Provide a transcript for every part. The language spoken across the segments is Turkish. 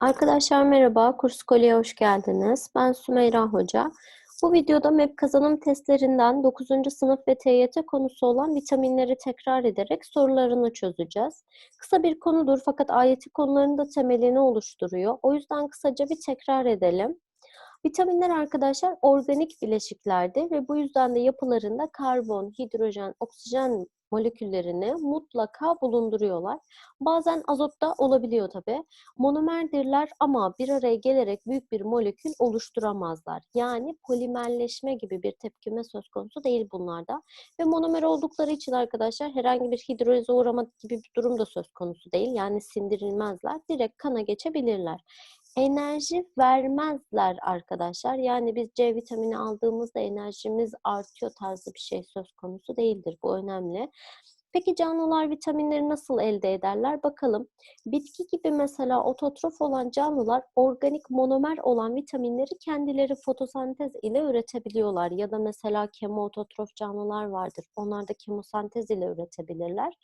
Arkadaşlar merhaba, Kurs Kolye'ye hoş geldiniz. Ben Sümeyra Hoca. Bu videoda MEP kazanım testlerinden 9. sınıf ve TYT konusu olan vitaminleri tekrar ederek sorularını çözeceğiz. Kısa bir konudur fakat ayeti konularının da temelini oluşturuyor. O yüzden kısaca bir tekrar edelim. Vitaminler arkadaşlar organik bileşiklerdir ve bu yüzden de yapılarında karbon, hidrojen, oksijen moleküllerini mutlaka bulunduruyorlar. Bazen azotta olabiliyor tabi. Monomerdirler ama bir araya gelerek büyük bir molekül oluşturamazlar. Yani polimerleşme gibi bir tepkime söz konusu değil bunlarda. Ve monomer oldukları için arkadaşlar herhangi bir hidrolize uğrama gibi bir durum da söz konusu değil. Yani sindirilmezler. Direkt kana geçebilirler enerji vermezler arkadaşlar. Yani biz C vitamini aldığımızda enerjimiz artıyor tarzı bir şey söz konusu değildir. Bu önemli. Peki canlılar vitaminleri nasıl elde ederler? Bakalım. Bitki gibi mesela ototrof olan canlılar organik monomer olan vitaminleri kendileri fotosentez ile üretebiliyorlar. Ya da mesela kemoototrof canlılar vardır. Onlar da kemosentez ile üretebilirler.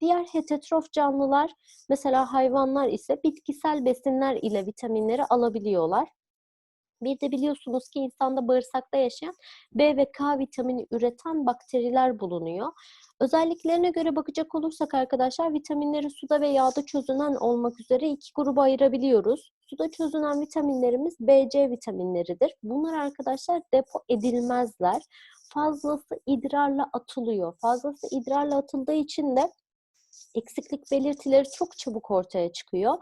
Diğer heterotrof canlılar mesela hayvanlar ise bitkisel besinler ile vitaminleri alabiliyorlar. Bir de biliyorsunuz ki insanda bağırsakta yaşayan B ve K vitamini üreten bakteriler bulunuyor. Özelliklerine göre bakacak olursak arkadaşlar vitaminleri suda ve yağda çözünen olmak üzere iki gruba ayırabiliyoruz. Suda çözünen vitaminlerimiz B, C vitaminleridir. Bunlar arkadaşlar depo edilmezler. Fazlası idrarla atılıyor. Fazlası idrarla atıldığı için de eksiklik belirtileri çok çabuk ortaya çıkıyor.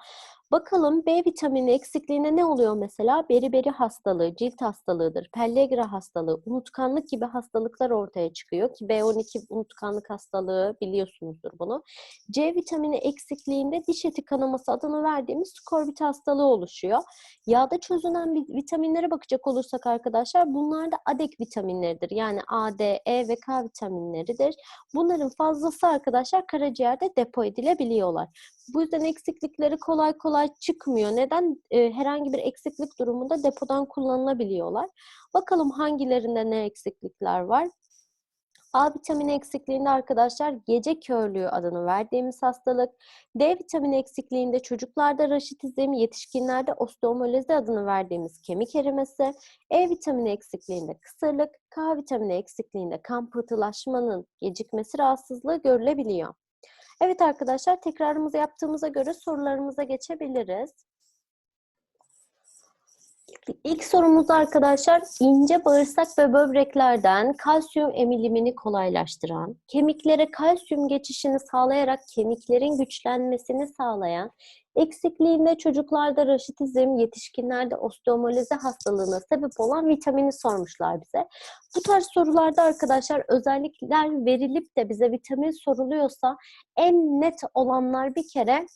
Bakalım B vitamini eksikliğine ne oluyor mesela? Beriberi hastalığı, cilt hastalığıdır, pellegra hastalığı, unutkanlık gibi hastalıklar ortaya çıkıyor ki B12 unutkanlık hastalığı biliyorsunuzdur bunu. C vitamini eksikliğinde diş eti kanaması adını verdiğimiz skorbut hastalığı oluşuyor. Yağda çözünen vitaminlere bakacak olursak arkadaşlar bunlar da ADEK vitaminleridir. Yani A, D, E ve K vitaminleridir. Bunların fazlası arkadaşlar karaciğerde depo edilebiliyorlar. Bu yüzden eksiklikleri kolay kolay çıkmıyor. Neden? E, herhangi bir eksiklik durumunda depodan kullanılabiliyorlar. Bakalım hangilerinde ne eksiklikler var? A vitamini eksikliğinde arkadaşlar gece körlüğü adını verdiğimiz hastalık, D vitamini eksikliğinde çocuklarda raşitizm, yetişkinlerde osteomolezi adını verdiğimiz kemik erimesi, E vitamini eksikliğinde kısırlık, K vitamini eksikliğinde kan pıhtılaşmanın gecikmesi rahatsızlığı görülebiliyor. Evet arkadaşlar tekrarımızı yaptığımıza göre sorularımıza geçebiliriz. İlk sorumuzda arkadaşlar ince bağırsak ve böbreklerden kalsiyum emilimini kolaylaştıran, kemiklere kalsiyum geçişini sağlayarak kemiklerin güçlenmesini sağlayan, eksikliğinde çocuklarda raşitizm, yetişkinlerde osteomolize hastalığına sebep olan vitamini sormuşlar bize. Bu tarz sorularda arkadaşlar özellikler verilip de bize vitamin soruluyorsa en net olanlar bir kere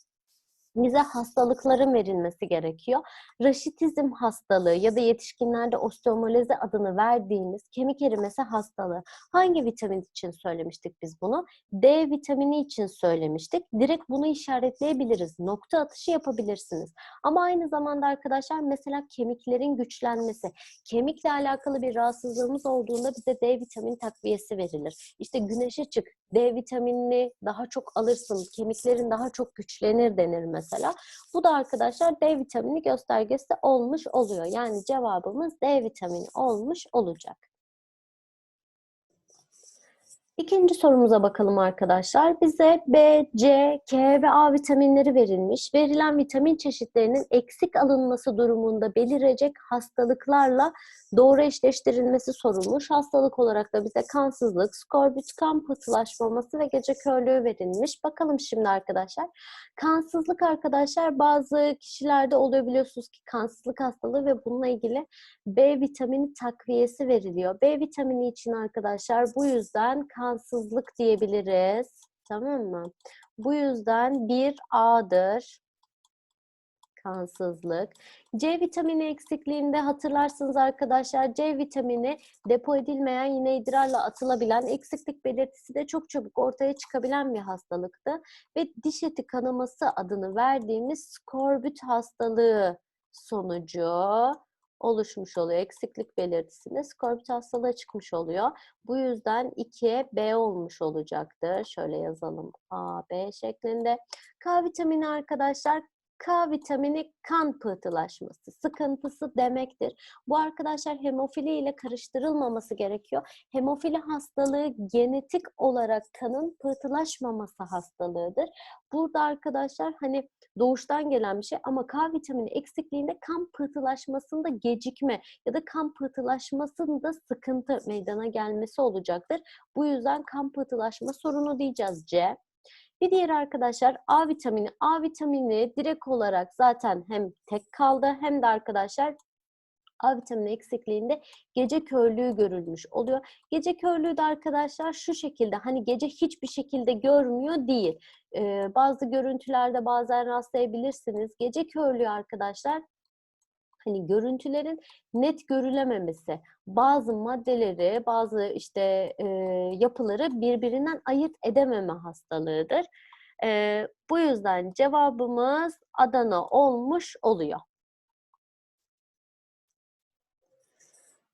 bize hastalıkların verilmesi gerekiyor. Raşitizm hastalığı ya da yetişkinlerde osteomolezi adını verdiğimiz kemik erimesi hastalığı. Hangi vitamin için söylemiştik biz bunu? D vitamini için söylemiştik. Direkt bunu işaretleyebiliriz. Nokta atışı yapabilirsiniz. Ama aynı zamanda arkadaşlar mesela kemiklerin güçlenmesi. Kemikle alakalı bir rahatsızlığımız olduğunda bize D vitamini takviyesi verilir. İşte güneşe çık, D vitaminini daha çok alırsın, kemiklerin daha çok güçlenir denir mesela. Bu da arkadaşlar D vitamini göstergesi olmuş oluyor. Yani cevabımız D vitamini olmuş olacak. İkinci sorumuza bakalım arkadaşlar. Bize B, C, K ve A vitaminleri verilmiş. Verilen vitamin çeşitlerinin eksik alınması durumunda belirecek hastalıklarla doğru eşleştirilmesi sorulmuş. Hastalık olarak da bize kansızlık, skorbut, kan pıhtılaşmaması ve gece körlüğü verilmiş. Bakalım şimdi arkadaşlar. Kansızlık arkadaşlar bazı kişilerde oluyor biliyorsunuz ki kansızlık hastalığı ve bununla ilgili B vitamini takviyesi veriliyor. B vitamini için arkadaşlar bu yüzden kansızlık diyebiliriz. Tamam mı? Bu yüzden bir A'dır kansızlık. C vitamini eksikliğinde hatırlarsınız arkadaşlar C vitamini depo edilmeyen yine idrarla atılabilen eksiklik belirtisi de çok çabuk ortaya çıkabilen bir hastalıktı. Ve diş eti kanaması adını verdiğimiz skorbut hastalığı sonucu oluşmuş oluyor. Eksiklik belirtisinde skorbut hastalığı çıkmış oluyor. Bu yüzden 2'ye B olmuş olacaktır. Şöyle yazalım A, B şeklinde. K vitamini arkadaşlar K vitamini kan pıhtılaşması, sıkıntısı demektir. Bu arkadaşlar hemofili ile karıştırılmaması gerekiyor. Hemofili hastalığı genetik olarak kanın pıhtılaşmaması hastalığıdır. Burada arkadaşlar hani doğuştan gelen bir şey ama K vitamini eksikliğinde kan pıhtılaşmasında gecikme ya da kan pıhtılaşmasında sıkıntı meydana gelmesi olacaktır. Bu yüzden kan pıhtılaşma sorunu diyeceğiz C. Bir diğer arkadaşlar A vitamini. A vitamini direkt olarak zaten hem tek kaldı hem de arkadaşlar A vitamini eksikliğinde gece körlüğü görülmüş oluyor. Gece körlüğü de arkadaşlar şu şekilde hani gece hiçbir şekilde görmüyor değil. Ee, bazı görüntülerde bazen rastlayabilirsiniz. Gece körlüğü arkadaşlar hani görüntülerin net görülememesi, bazı maddeleri, bazı işte e, yapıları birbirinden ayırt edememe hastalığıdır. E, bu yüzden cevabımız Adana olmuş oluyor.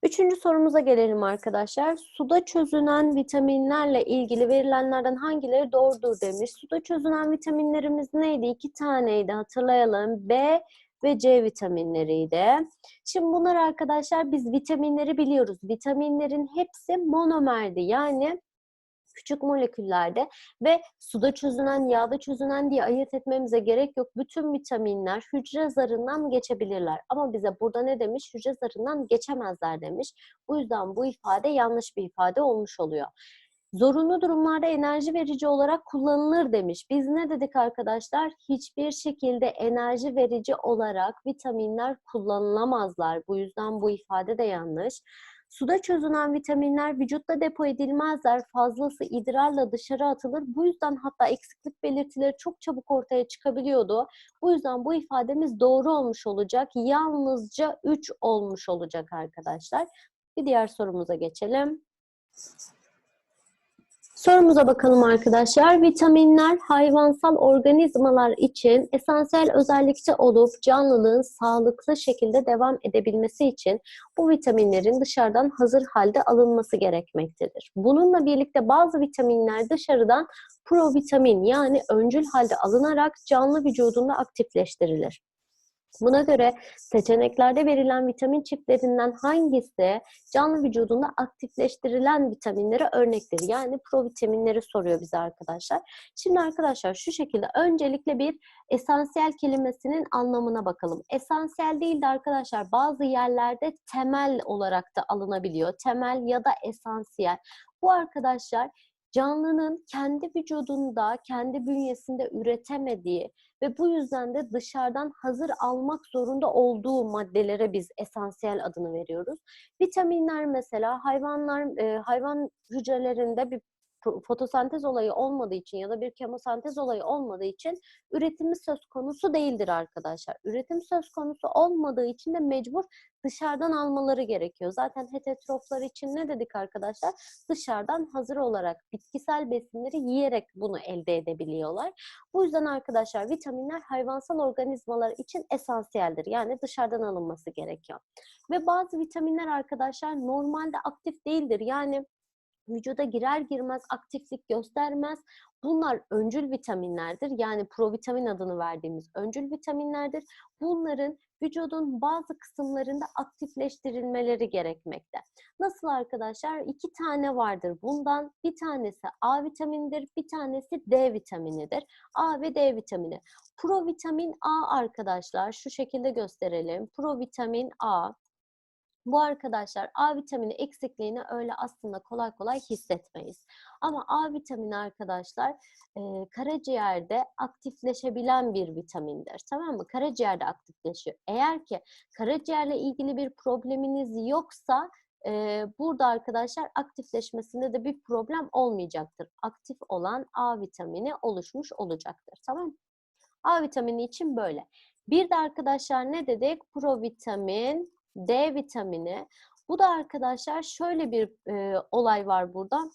Üçüncü sorumuza gelelim arkadaşlar. Suda çözünen vitaminlerle ilgili verilenlerden hangileri doğrudur demiş. Suda çözünen vitaminlerimiz neydi? İki taneydi hatırlayalım. B ve C vitaminleriydi. Şimdi bunlar arkadaşlar biz vitaminleri biliyoruz. Vitaminlerin hepsi monomerdi. Yani küçük moleküllerde ve suda çözünen, yağda çözünen diye ayırt etmemize gerek yok. Bütün vitaminler hücre zarından geçebilirler. Ama bize burada ne demiş? Hücre zarından geçemezler demiş. Bu yüzden bu ifade yanlış bir ifade olmuş oluyor. Zorunlu durumlarda enerji verici olarak kullanılır demiş. Biz ne dedik arkadaşlar? Hiçbir şekilde enerji verici olarak vitaminler kullanılamazlar. Bu yüzden bu ifade de yanlış. Suda çözünen vitaminler vücutta depo edilmezler. Fazlası idrarla dışarı atılır. Bu yüzden hatta eksiklik belirtileri çok çabuk ortaya çıkabiliyordu. Bu yüzden bu ifademiz doğru olmuş olacak. Yalnızca 3 olmuş olacak arkadaşlar. Bir diğer sorumuza geçelim. Sorumuza bakalım arkadaşlar. Vitaminler hayvansal organizmalar için esansiyel özellikte olup canlılığın sağlıklı şekilde devam edebilmesi için bu vitaminlerin dışarıdan hazır halde alınması gerekmektedir. Bununla birlikte bazı vitaminler dışarıdan provitamin yani öncül halde alınarak canlı vücudunda aktifleştirilir. Buna göre seçeneklerde verilen vitamin çiftlerinden hangisi canlı vücudunda aktifleştirilen vitaminlere örnektir? Yani provitaminleri soruyor bize arkadaşlar. Şimdi arkadaşlar şu şekilde öncelikle bir esansiyel kelimesinin anlamına bakalım. Esansiyel değil de arkadaşlar bazı yerlerde temel olarak da alınabiliyor. Temel ya da esansiyel. Bu arkadaşlar canlının kendi vücudunda, kendi bünyesinde üretemediği ve bu yüzden de dışarıdan hazır almak zorunda olduğu maddelere biz esansiyel adını veriyoruz. Vitaminler mesela hayvanlar e, hayvan hücrelerinde bir fotosentez olayı olmadığı için ya da bir kemosentez olayı olmadığı için üretimi söz konusu değildir arkadaşlar. Üretim söz konusu olmadığı için de mecbur dışarıdan almaları gerekiyor. Zaten heterotroflar için ne dedik arkadaşlar? Dışarıdan hazır olarak bitkisel besinleri yiyerek bunu elde edebiliyorlar. Bu yüzden arkadaşlar vitaminler hayvansal organizmalar için esansiyeldir. Yani dışarıdan alınması gerekiyor. Ve bazı vitaminler arkadaşlar normalde aktif değildir. Yani vücuda girer girmez aktiflik göstermez. Bunlar öncül vitaminlerdir. Yani provitamin adını verdiğimiz öncül vitaminlerdir. Bunların vücudun bazı kısımlarında aktifleştirilmeleri gerekmekte. Nasıl arkadaşlar? İki tane vardır. Bundan bir tanesi A vitaminidir, bir tanesi D vitaminidir. A ve D vitamini. Provitamin A arkadaşlar şu şekilde gösterelim. Provitamin A bu arkadaşlar A vitamini eksikliğini öyle aslında kolay kolay hissetmeyiz. Ama A vitamini arkadaşlar e, karaciğerde aktifleşebilen bir vitamindir. Tamam mı? Karaciğerde aktifleşiyor. Eğer ki karaciğerle ilgili bir probleminiz yoksa e, burada arkadaşlar aktifleşmesinde de bir problem olmayacaktır. Aktif olan A vitamini oluşmuş olacaktır. Tamam mı? A vitamini için böyle. Bir de arkadaşlar ne dedik? Provitamin D vitamini. Bu da arkadaşlar şöyle bir e, olay var burada.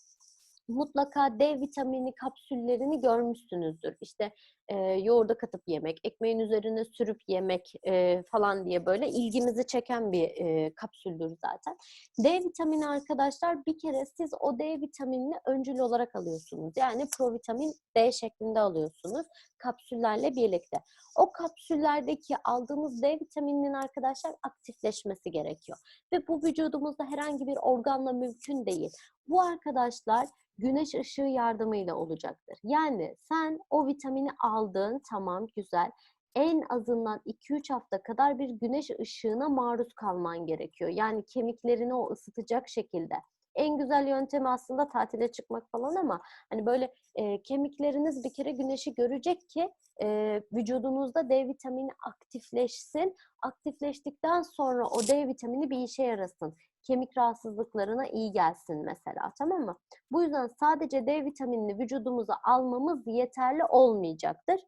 Mutlaka D vitamini kapsüllerini görmüşsünüzdür. İşte e, yoğurda katıp yemek, ekmeğin üzerine sürüp yemek e, falan diye böyle ilgimizi çeken bir e, kapsüldür zaten. D vitamini arkadaşlar bir kere siz o D vitaminini öncül olarak alıyorsunuz. Yani provitamin D şeklinde alıyorsunuz kapsüllerle birlikte. O kapsüllerdeki aldığımız D vitamininin arkadaşlar aktifleşmesi gerekiyor. Ve bu vücudumuzda herhangi bir organla mümkün değil. Bu arkadaşlar güneş ışığı yardımıyla olacaktır. Yani sen o vitamini aldın tamam güzel. En azından 2-3 hafta kadar bir güneş ışığına maruz kalman gerekiyor. Yani kemiklerini o ısıtacak şekilde. En güzel yöntemi aslında tatile çıkmak falan ama hani böyle e, kemikleriniz bir kere güneşi görecek ki e, vücudunuzda D vitamini aktifleşsin. Aktifleştikten sonra o D vitamini bir işe yarasın kemik rahatsızlıklarına iyi gelsin mesela tamam mı? Bu yüzden sadece D vitaminini vücudumuza almamız yeterli olmayacaktır.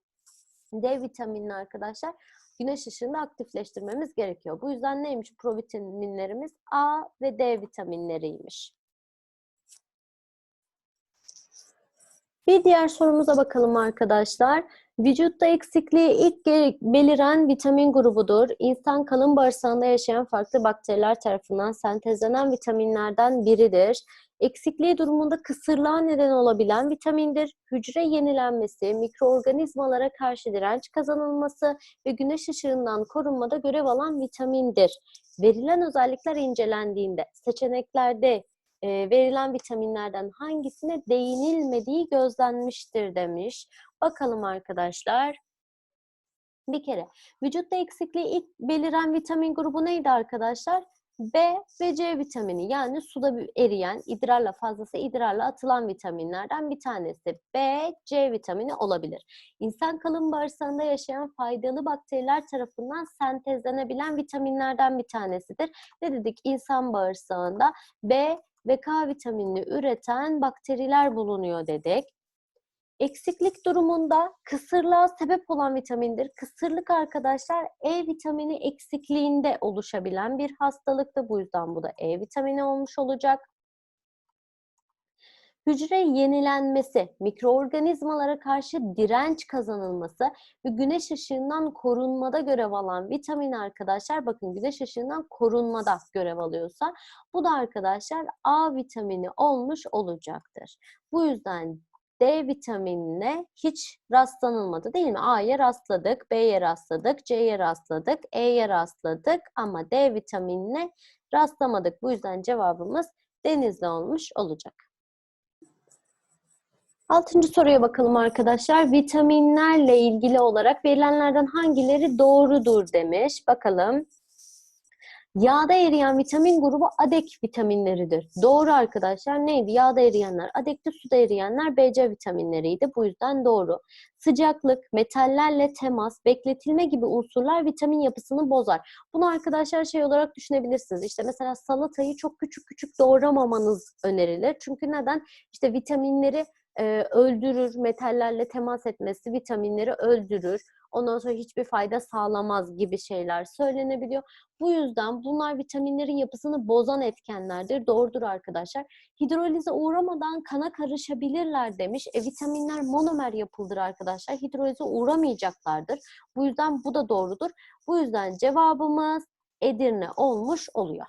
D vitaminini arkadaşlar güneş ışığında aktifleştirmemiz gerekiyor. Bu yüzden neymiş provitaminlerimiz? A ve D vitaminleriymiş. Bir diğer sorumuza bakalım arkadaşlar. Vücutta eksikliği ilk beliren vitamin grubudur. İnsan kalın bağırsağında yaşayan farklı bakteriler tarafından sentezlenen vitaminlerden biridir. Eksikliği durumunda kısırlığa neden olabilen vitamindir. Hücre yenilenmesi, mikroorganizmalara karşı direnç kazanılması ve güneş ışığından korunmada görev alan vitamindir. Verilen özellikler incelendiğinde seçeneklerde e, verilen vitaminlerden hangisine değinilmediği gözlenmiştir demiş. Bakalım arkadaşlar. Bir kere vücutta eksikliği ilk beliren vitamin grubu neydi arkadaşlar? B ve C vitamini yani suda eriyen, idrarla fazlası idrarla atılan vitaminlerden bir tanesi. B, C vitamini olabilir. İnsan kalın bağırsağında yaşayan faydalı bakteriler tarafından sentezlenebilen vitaminlerden bir tanesidir. Ne dedik? İnsan bağırsağında B ve K vitaminini üreten bakteriler bulunuyor dedik. Eksiklik durumunda kısırlığa sebep olan vitamindir. Kısırlık arkadaşlar E vitamini eksikliğinde oluşabilen bir hastalıktır. Bu yüzden bu da E vitamini olmuş olacak. Hücre yenilenmesi, mikroorganizmalara karşı direnç kazanılması ve güneş ışığından korunmada görev alan vitamin arkadaşlar bakın güneş ışığından korunmada görev alıyorsa bu da arkadaşlar A vitamini olmuş olacaktır. Bu yüzden D vitaminine hiç rastlanılmadı değil mi? A'ya rastladık, B'ye rastladık, C'ye rastladık, E'ye rastladık ama D vitaminine rastlamadık. Bu yüzden cevabımız denizli olmuş olacak. Altıncı soruya bakalım arkadaşlar. Vitaminlerle ilgili olarak verilenlerden hangileri doğrudur demiş. Bakalım. Yağda eriyen vitamin grubu adek vitaminleridir. Doğru arkadaşlar. Neydi? Yağda eriyenler, adekte suda eriyenler BC vitaminleriydi. Bu yüzden doğru. Sıcaklık, metallerle temas, bekletilme gibi unsurlar vitamin yapısını bozar. Bunu arkadaşlar şey olarak düşünebilirsiniz. İşte mesela salatayı çok küçük küçük doğramamanız önerilir. Çünkü neden? İşte vitaminleri e, öldürür, metallerle temas etmesi vitaminleri öldürür. Ondan sonra hiçbir fayda sağlamaz gibi şeyler söylenebiliyor. Bu yüzden bunlar vitaminlerin yapısını bozan etkenlerdir. Doğrudur arkadaşlar. Hidrolize uğramadan kana karışabilirler demiş. E, vitaminler monomer yapıldır arkadaşlar. Hidrolize uğramayacaklardır. Bu yüzden bu da doğrudur. Bu yüzden cevabımız Edirne olmuş oluyor.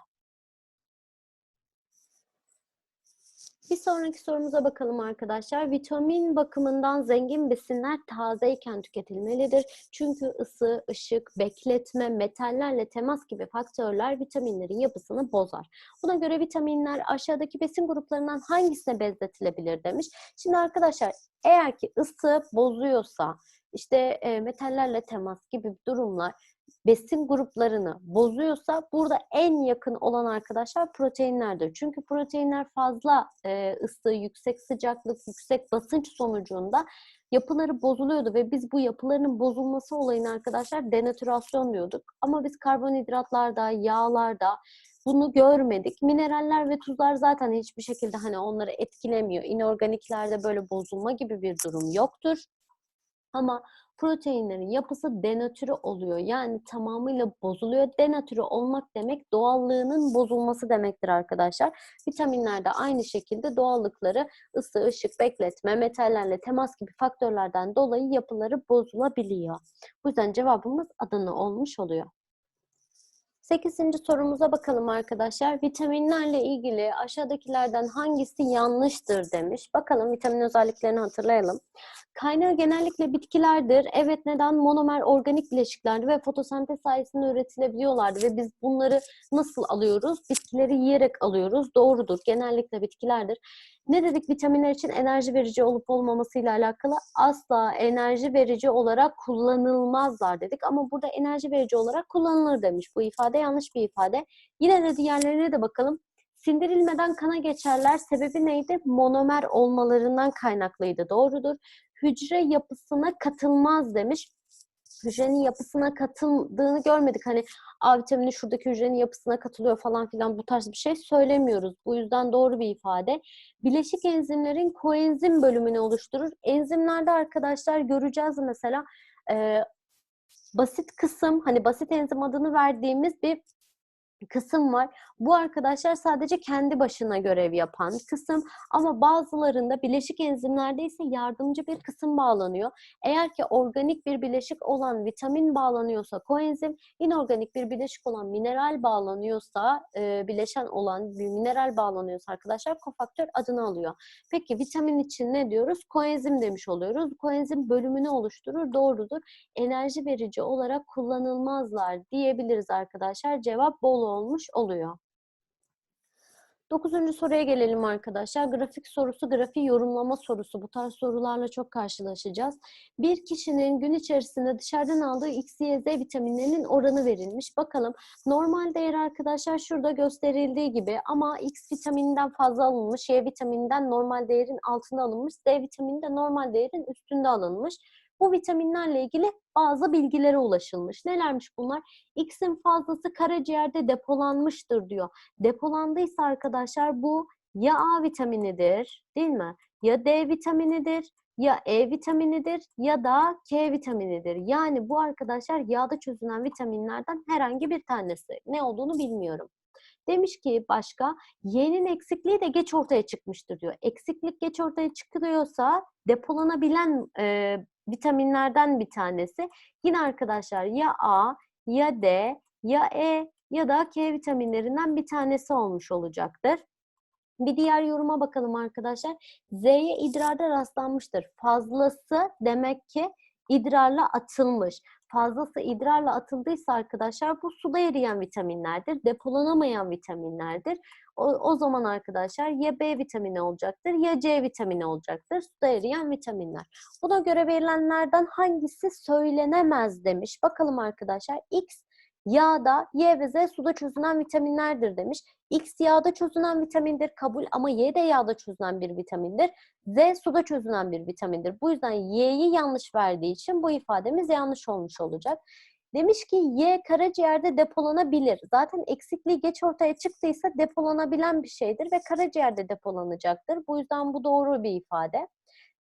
Bir sonraki sorumuza bakalım arkadaşlar. Vitamin bakımından zengin besinler tazeyken tüketilmelidir. Çünkü ısı, ışık, bekletme, metallerle temas gibi faktörler vitaminlerin yapısını bozar. Buna göre vitaminler aşağıdaki besin gruplarından hangisine benzetilebilir demiş. Şimdi arkadaşlar eğer ki ısı bozuyorsa, işte e, metallerle temas gibi durumlar besin gruplarını bozuyorsa burada en yakın olan arkadaşlar proteinlerdir. Çünkü proteinler fazla e, ısı, yüksek sıcaklık, yüksek basınç sonucunda yapıları bozuluyordu ve biz bu yapılarının bozulması olayını arkadaşlar denatürasyon diyorduk. Ama biz karbonhidratlarda, yağlarda bunu görmedik. Mineraller ve tuzlar zaten hiçbir şekilde hani onları etkilemiyor. İnorganiklerde böyle bozulma gibi bir durum yoktur. Ama proteinlerin yapısı denatürü oluyor. Yani tamamıyla bozuluyor. Denatürü olmak demek doğallığının bozulması demektir arkadaşlar. Vitaminler de aynı şekilde doğallıkları ısı, ışık, bekletme, metallerle temas gibi faktörlerden dolayı yapıları bozulabiliyor. Bu yüzden cevabımız Adana olmuş oluyor. Sekizinci sorumuza bakalım arkadaşlar. Vitaminlerle ilgili aşağıdakilerden hangisi yanlıştır demiş. Bakalım vitamin özelliklerini hatırlayalım. Kaynağı genellikle bitkilerdir. Evet neden? Monomer organik bileşiklerdi ve fotosentez sayesinde üretilebiliyorlardı ve biz bunları nasıl alıyoruz? Bitkileri yiyerek alıyoruz. Doğrudur. Genellikle bitkilerdir. Ne dedik vitaminler için enerji verici olup olmamasıyla alakalı? Asla enerji verici olarak kullanılmazlar dedik ama burada enerji verici olarak kullanılır demiş. Bu ifade yanlış bir ifade. Yine de diğerlerine de bakalım. Sindirilmeden kana geçerler. Sebebi neydi? Monomer olmalarından kaynaklıydı. Doğrudur. Hücre yapısına katılmaz demiş. Hücrenin yapısına katıldığını görmedik. Hani A vitamini şuradaki hücrenin yapısına katılıyor falan filan bu tarz bir şey söylemiyoruz. Bu yüzden doğru bir ifade. Bileşik enzimlerin koenzim bölümünü oluşturur. Enzimlerde arkadaşlar göreceğiz mesela e, basit kısım hani basit enzim adını verdiğimiz bir kısım var. Bu arkadaşlar sadece kendi başına görev yapan kısım ama bazılarında bileşik enzimlerde ise yardımcı bir kısım bağlanıyor. Eğer ki organik bir bileşik olan vitamin bağlanıyorsa koenzim, inorganik bir bileşik olan mineral bağlanıyorsa, e, bileşen olan bir mineral bağlanıyorsa arkadaşlar kofaktör adını alıyor. Peki vitamin için ne diyoruz? Koenzim demiş oluyoruz. Koenzim bölümünü oluşturur. Doğrudur. Enerji verici olarak kullanılmazlar diyebiliriz arkadaşlar. Cevap bol olmuş oluyor. Dokuzuncu soruya gelelim arkadaşlar. Grafik sorusu, grafiği yorumlama sorusu. Bu tarz sorularla çok karşılaşacağız. Bir kişinin gün içerisinde dışarıdan aldığı X, Y, Z vitaminlerinin oranı verilmiş. Bakalım normal değer arkadaşlar şurada gösterildiği gibi ama X vitamininden fazla alınmış, Y vitamininden normal değerin altında alınmış, Z vitamini de normal değerin üstünde alınmış bu vitaminlerle ilgili bazı bilgilere ulaşılmış. Nelermiş bunlar? X'in fazlası karaciğerde depolanmıştır diyor. Depolandıysa arkadaşlar bu ya A vitaminidir değil mi? Ya D vitaminidir ya E vitaminidir ya da K vitaminidir. Yani bu arkadaşlar yağda çözünen vitaminlerden herhangi bir tanesi. Ne olduğunu bilmiyorum. Demiş ki başka Y'nin eksikliği de geç ortaya çıkmıştır diyor. Eksiklik geç ortaya çıkıyorsa depolanabilen e, vitaminlerden bir tanesi. Yine arkadaşlar ya A, ya D, ya E ya da K vitaminlerinden bir tanesi olmuş olacaktır. Bir diğer yoruma bakalım arkadaşlar. Z'ye idrarda rastlanmıştır. Fazlası demek ki idrarla atılmış. Fazlası idrarla atıldıysa arkadaşlar bu suda eriyen vitaminlerdir. Depolanamayan vitaminlerdir. O, o zaman arkadaşlar ya B vitamini olacaktır ya C vitamini olacaktır. Suda eriyen vitaminler. Buna göre verilenlerden hangisi söylenemez demiş. Bakalım arkadaşlar. X yağda, Y ve Z suda çözünen vitaminlerdir demiş. X yağda çözünen vitamindir kabul ama Y de yağda çözünen bir vitamindir. Z suda çözünen bir vitamindir. Bu yüzden Y'yi yanlış verdiği için bu ifademiz yanlış olmuş olacak. Demiş ki Y karaciğerde depolanabilir. Zaten eksikliği geç ortaya çıktıysa depolanabilen bir şeydir ve karaciğerde depolanacaktır. Bu yüzden bu doğru bir ifade.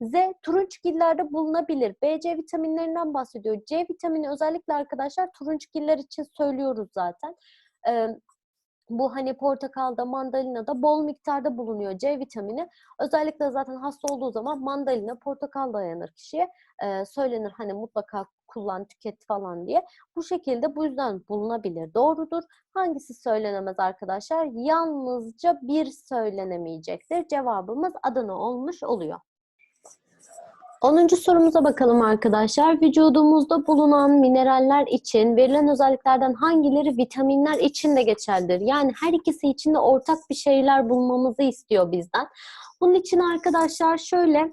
Z turunçgillerde bulunabilir. B, C vitaminlerinden bahsediyor. C vitamini özellikle arkadaşlar turunçgiller için söylüyoruz zaten. Ee, bu hani portakalda, mandalinada bol miktarda bulunuyor C vitamini. Özellikle zaten hasta olduğu zaman mandalina, portakal dayanır kişiye. Ee, söylenir hani mutlaka kullan, tüket falan diye. Bu şekilde bu yüzden bulunabilir. Doğrudur. Hangisi söylenemez arkadaşlar? Yalnızca bir söylenemeyecektir. Cevabımız Adana olmuş oluyor. 10. sorumuza bakalım arkadaşlar. Vücudumuzda bulunan mineraller için verilen özelliklerden hangileri vitaminler için de geçerlidir? Yani her ikisi için de ortak bir şeyler bulmamızı istiyor bizden. Bunun için arkadaşlar şöyle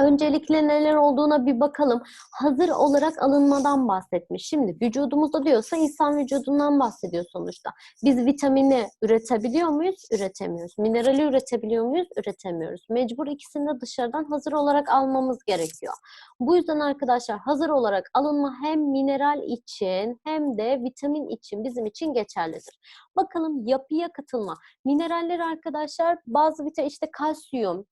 Öncelikle neler olduğuna bir bakalım. Hazır olarak alınmadan bahsetmiş. Şimdi vücudumuzda diyorsa insan vücudundan bahsediyor sonuçta. Biz vitamini üretebiliyor muyuz? Üretemiyoruz. Minerali üretebiliyor muyuz? Üretemiyoruz. Mecbur ikisini de dışarıdan hazır olarak almamız gerekiyor. Bu yüzden arkadaşlar hazır olarak alınma hem mineral için hem de vitamin için bizim için geçerlidir. Bakalım yapıya katılma. Mineraller arkadaşlar bazı vitamin işte kalsiyum,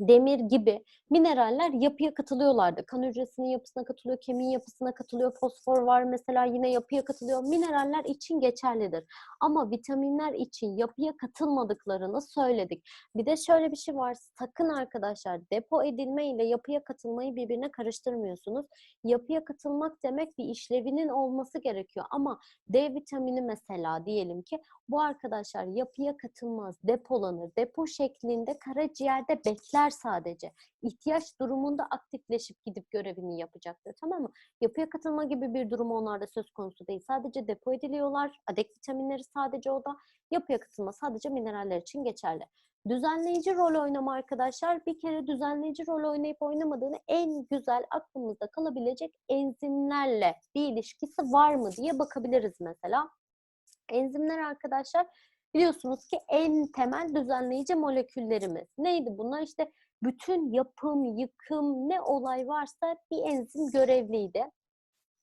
demir gibi mineraller yapıya katılıyorlardı. Kan hücresinin yapısına katılıyor, kemiğin yapısına katılıyor, fosfor var mesela yine yapıya katılıyor. Mineraller için geçerlidir. Ama vitaminler için yapıya katılmadıklarını söyledik. Bir de şöyle bir şey var. Sakın arkadaşlar depo edilme ile yapıya katılmayı birbirine karıştırmıyorsunuz. Yapıya katılmak demek bir işlevinin olması gerekiyor. Ama D vitamini mesela diyelim ki bu arkadaşlar yapıya katılmaz, depolanır. Depo şeklinde karaciğerde bekler sadece. İhtiyaç durumunda aktifleşip gidip görevini yapacaktır. Tamam mı? Yapıya katılma gibi bir durum onlarda söz konusu değil. Sadece depo ediliyorlar. Adek vitaminleri sadece o da. Yapıya katılma sadece mineraller için geçerli. Düzenleyici rol oynama arkadaşlar. Bir kere düzenleyici rol oynayıp oynamadığını en güzel aklımızda kalabilecek enzimlerle bir ilişkisi var mı diye bakabiliriz mesela. Enzimler arkadaşlar biliyorsunuz ki en temel düzenleyici moleküllerimiz. Neydi bunlar? İşte bütün yapım, yıkım ne olay varsa bir enzim görevliydi.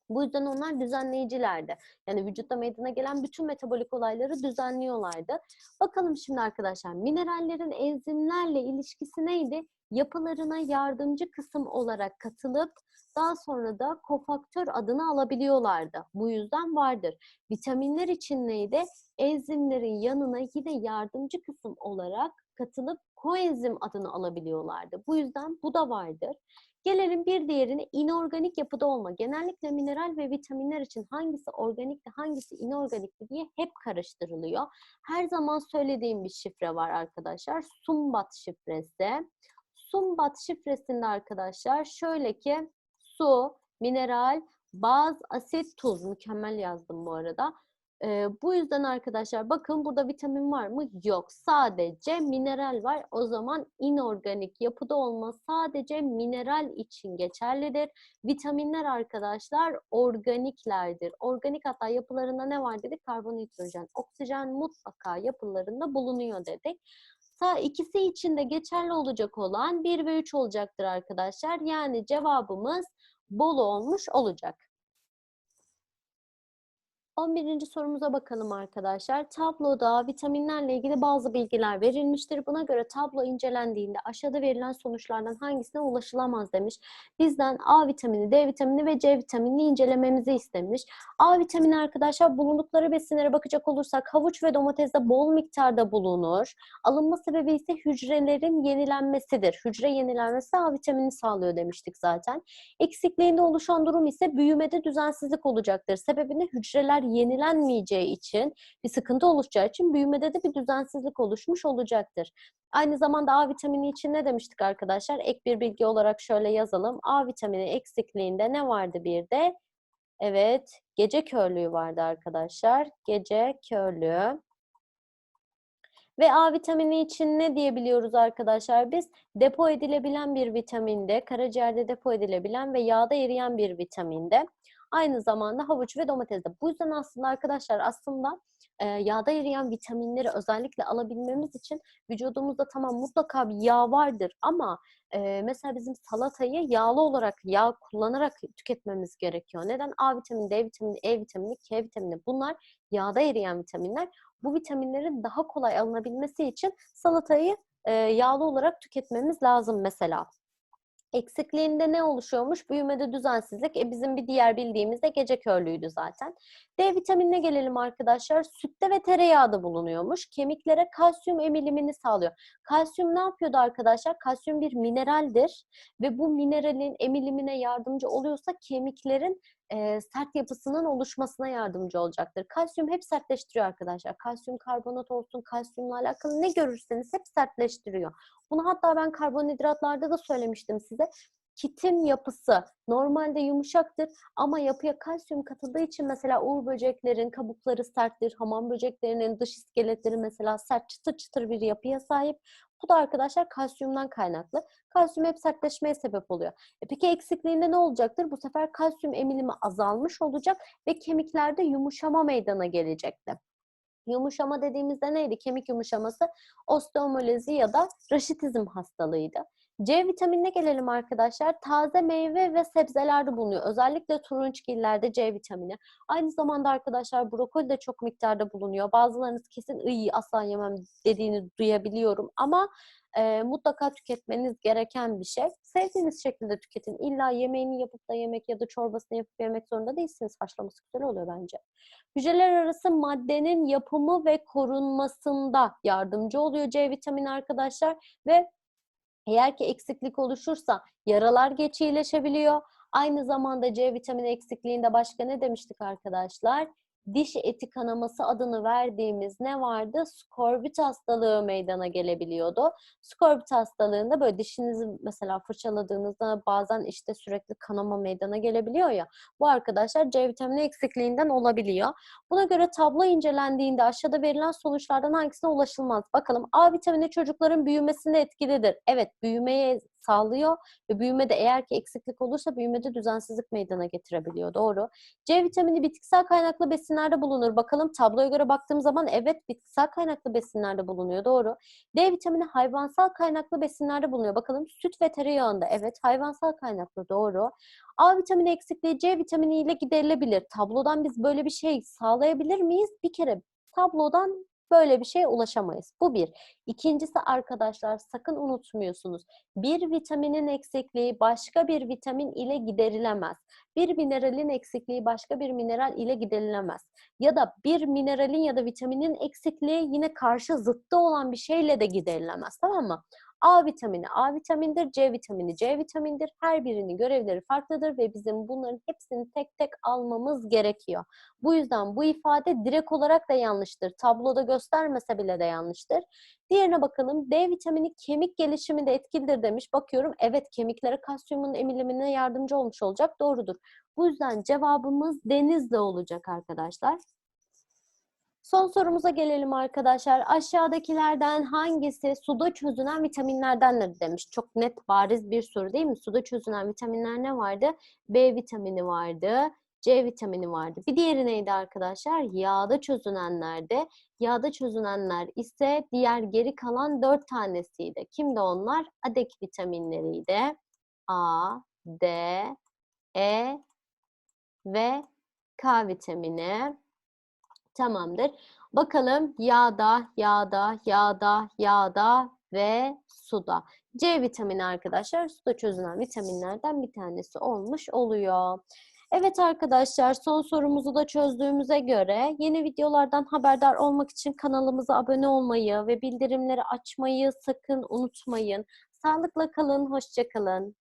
Bu yüzden onlar düzenleyicilerdi. Yani vücutta meydana gelen bütün metabolik olayları düzenliyorlardı. Bakalım şimdi arkadaşlar minerallerin enzimlerle ilişkisi neydi? Yapılarına yardımcı kısım olarak katılıp daha sonra da kofaktör adını alabiliyorlardı. Bu yüzden vardır. Vitaminler için neydi? Enzimlerin yanına yine yardımcı kısım olarak katılıp koenzim adını alabiliyorlardı. Bu yüzden bu da vardır. Gelelim bir diğerine inorganik yapıda olma. Genellikle mineral ve vitaminler için hangisi organikti, hangisi inorganikti diye hep karıştırılıyor. Her zaman söylediğim bir şifre var arkadaşlar. Sumbat şifresi. Sumbat şifresinde arkadaşlar şöyle ki su, mineral, baz, asit, tuz. Mükemmel yazdım bu arada. Ee, bu yüzden arkadaşlar bakın burada vitamin var mı? Yok. Sadece mineral var. O zaman inorganik yapıda olma sadece mineral için geçerlidir. Vitaminler arkadaşlar organiklerdir. Organik hatta yapılarında ne var dedik? Karbon, hidrojen, oksijen mutlaka yapılarında bulunuyor dedik. Sa ikisi için de geçerli olacak olan 1 ve 3 olacaktır arkadaşlar. Yani cevabımız bol olmuş olacak. 11. sorumuza bakalım arkadaşlar. Tabloda vitaminlerle ilgili bazı bilgiler verilmiştir. Buna göre tablo incelendiğinde aşağıda verilen sonuçlardan hangisine ulaşılamaz demiş. Bizden A vitamini, D vitamini ve C vitaminini incelememizi istemiş. A vitamini arkadaşlar bulundukları besinlere bakacak olursak havuç ve domateste bol miktarda bulunur. Alınma sebebi ise hücrelerin yenilenmesidir. Hücre yenilenmesi A vitamini sağlıyor demiştik zaten. Eksikliğinde oluşan durum ise büyümede düzensizlik olacaktır. Sebebini hücreler yenilenmeyeceği için bir sıkıntı oluşacağı için büyümede de bir düzensizlik oluşmuş olacaktır. Aynı zamanda A vitamini için ne demiştik arkadaşlar? Ek bir bilgi olarak şöyle yazalım. A vitamini eksikliğinde ne vardı bir de? Evet, gece körlüğü vardı arkadaşlar. Gece körlüğü. Ve A vitamini için ne diyebiliyoruz arkadaşlar biz? Depo edilebilen bir vitaminde, karaciğerde depo edilebilen ve yağda eriyen bir vitaminde. Aynı zamanda havuç ve domateste. Bu yüzden aslında arkadaşlar aslında e, yağda eriyen vitaminleri özellikle alabilmemiz için vücudumuzda tamam mutlaka bir yağ vardır ama e, mesela bizim salatayı yağlı olarak yağ kullanarak tüketmemiz gerekiyor. Neden? A vitamini, D vitamini, E vitamini, K vitamini bunlar yağda eriyen vitaminler. Bu vitaminlerin daha kolay alınabilmesi için salatayı e, yağlı olarak tüketmemiz lazım mesela. Eksikliğinde ne oluşuyormuş? Büyümede düzensizlik. E bizim bir diğer bildiğimiz de gece körlüğüydü zaten. D vitaminine gelelim arkadaşlar. Sütte ve tereyağda bulunuyormuş. Kemiklere kalsiyum emilimini sağlıyor. Kalsiyum ne yapıyordu arkadaşlar? Kalsiyum bir mineraldir ve bu mineralin emilimine yardımcı oluyorsa kemiklerin e, sert yapısının oluşmasına yardımcı olacaktır. Kalsiyum hep sertleştiriyor arkadaşlar. Kalsiyum karbonat olsun, kalsiyumla alakalı ne görürseniz hep sertleştiriyor. Bunu hatta ben karbonhidratlarda da söylemiştim size. Kitin yapısı normalde yumuşaktır ama yapıya kalsiyum katıldığı için mesela uğur böceklerin kabukları serttir, hamam böceklerinin dış iskeletleri mesela sert çıtır çıtır bir yapıya sahip. Bu da arkadaşlar kalsiyumdan kaynaklı. Kalsiyum hep sertleşmeye sebep oluyor. E peki eksikliğinde ne olacaktır? Bu sefer kalsiyum emilimi azalmış olacak ve kemiklerde yumuşama meydana gelecekti. Yumuşama dediğimizde neydi? Kemik yumuşaması osteomolezi ya da raşitizm hastalığıydı. C vitaminine gelelim arkadaşlar. Taze meyve ve sebzelerde bulunuyor. Özellikle turunçgillerde C vitamini. Aynı zamanda arkadaşlar brokoli de çok miktarda bulunuyor. Bazılarınız kesin iyi asla yemem dediğini duyabiliyorum ama e, mutlaka tüketmeniz gereken bir şey. Sevdiğiniz şekilde tüketin. İlla yemeğini yapıp da yemek ya da çorbasını yapıp yemek zorunda değilsiniz. Haşlaması güzel oluyor bence. Hücreler arası maddenin yapımı ve korunmasında yardımcı oluyor C vitamini arkadaşlar ve eğer ki eksiklik oluşursa yaralar geç iyileşebiliyor. Aynı zamanda C vitamini eksikliğinde başka ne demiştik arkadaşlar? Diş eti kanaması adını verdiğimiz ne vardı? Skorbut hastalığı meydana gelebiliyordu. Skorbut hastalığında böyle dişinizi mesela fırçaladığınızda bazen işte sürekli kanama meydana gelebiliyor ya. Bu arkadaşlar C vitamini eksikliğinden olabiliyor. Buna göre tablo incelendiğinde aşağıda verilen sonuçlardan hangisine ulaşılmaz? Bakalım A vitamini çocukların büyümesinde etkilidir. Evet büyümeye sağlıyor ve büyümede eğer ki eksiklik olursa büyümede düzensizlik meydana getirebiliyor. Doğru. C vitamini bitkisel kaynaklı besinlerde bulunur. Bakalım tabloya göre baktığım zaman evet bitkisel kaynaklı besinlerde bulunuyor. Doğru. D vitamini hayvansal kaynaklı besinlerde bulunuyor. Bakalım süt ve tereyağında evet hayvansal kaynaklı doğru. A vitamini eksikliği C vitamini ile giderilebilir. Tablodan biz böyle bir şey sağlayabilir miyiz? Bir kere tablodan böyle bir şeye ulaşamayız. Bu bir. İkincisi arkadaşlar sakın unutmuyorsunuz. Bir vitaminin eksikliği başka bir vitamin ile giderilemez. Bir mineralin eksikliği başka bir mineral ile giderilemez. Ya da bir mineralin ya da vitaminin eksikliği yine karşı zıttı olan bir şeyle de giderilemez. Tamam mı? A vitamini A vitamindir, C vitamini C vitamindir. Her birinin görevleri farklıdır ve bizim bunların hepsini tek tek almamız gerekiyor. Bu yüzden bu ifade direkt olarak da yanlıştır. Tabloda göstermese bile de yanlıştır. Diğerine bakalım. D vitamini kemik gelişiminde etkilidir demiş. Bakıyorum evet kemiklere kalsiyumun emilimine yardımcı olmuş olacak. Doğrudur. Bu yüzden cevabımız denizde olacak arkadaşlar. Son sorumuza gelelim arkadaşlar. Aşağıdakilerden hangisi suda çözünen vitaminlerdendir demiş. Çok net bariz bir soru değil mi? Suda çözünen vitaminler ne vardı? B vitamini vardı. C vitamini vardı. Bir diğeri neydi arkadaşlar? Yağda çözünenlerde. Yağda çözünenler ise diğer geri kalan dört tanesiydi. Kimdi onlar? Adek vitaminleriydi. A, D, E ve K vitamini. Tamamdır. Bakalım yağda, yağda, yağda, yağda ve suda. C vitamini arkadaşlar suda çözünen vitaminlerden bir tanesi olmuş oluyor. Evet arkadaşlar son sorumuzu da çözdüğümüze göre yeni videolardan haberdar olmak için kanalımıza abone olmayı ve bildirimleri açmayı sakın unutmayın. Sağlıkla kalın, hoşça kalın.